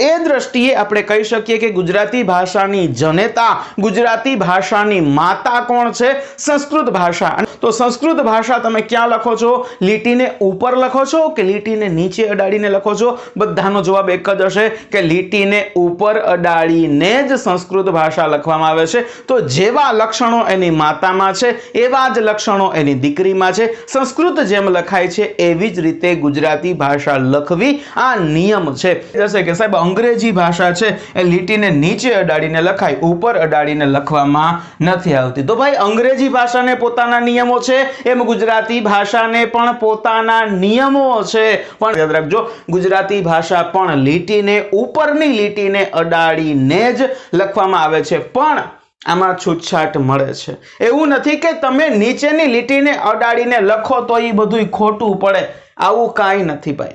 એ દ્રષ્ટિએ આપણે કહી શકીએ કે ગુજરાતી ભાષાની જનેતા, ગુજરાતી ભાષાની માતા કોણ છે? સંસ્કૃત ભાષા. તો સંસ્કૃત ભાષા તમે ક્યાં લખો છો? લીટીને ઉપર લખો છો કે લીટીને નીચે અડાડીને લખો છો? બધાનો જવાબ એક જ હશે કે લીટીને ઉપર અડાડીને જ સંસ્કૃત ભાષા લખવામાં આવે છે. તો જેવા લક્ષણો એની માતામાં છે, એવા જ લક્ષણો એની દીકરીમાં છે. સંસ્કૃત જેમ લખાય છે, એવી જ રીતે ગુજરાતી ભાષા લખવી આ નિયમ છે. જશે કે સાહેબ અંગ્રેજી ભાષા છે એ લીટીને નીચે અડાડીને લખાય, ઉપર અડાડીને લખવામાં નથી આવતી. તો ભાઈ, અંગ્રેજી ભાષાને પોતાના નિયમો છે? એમ ગુજરાતી ભાષાને પણ પોતાના નિયમો છે. પણ યાદ રાખજો, ગુજરાતી ભાષા પણ લીટીને, ઉપરની લીટીને અડાડીને જ લખવામાં આવે છે. પણ આમાં છૂટછાટ મળે છે. એવું નથી કે તમે નીચેની લીટીને અડાડીને લખો તો એ બધું ખોટું પડે. આવું કાંઈ નથી ભાઈ.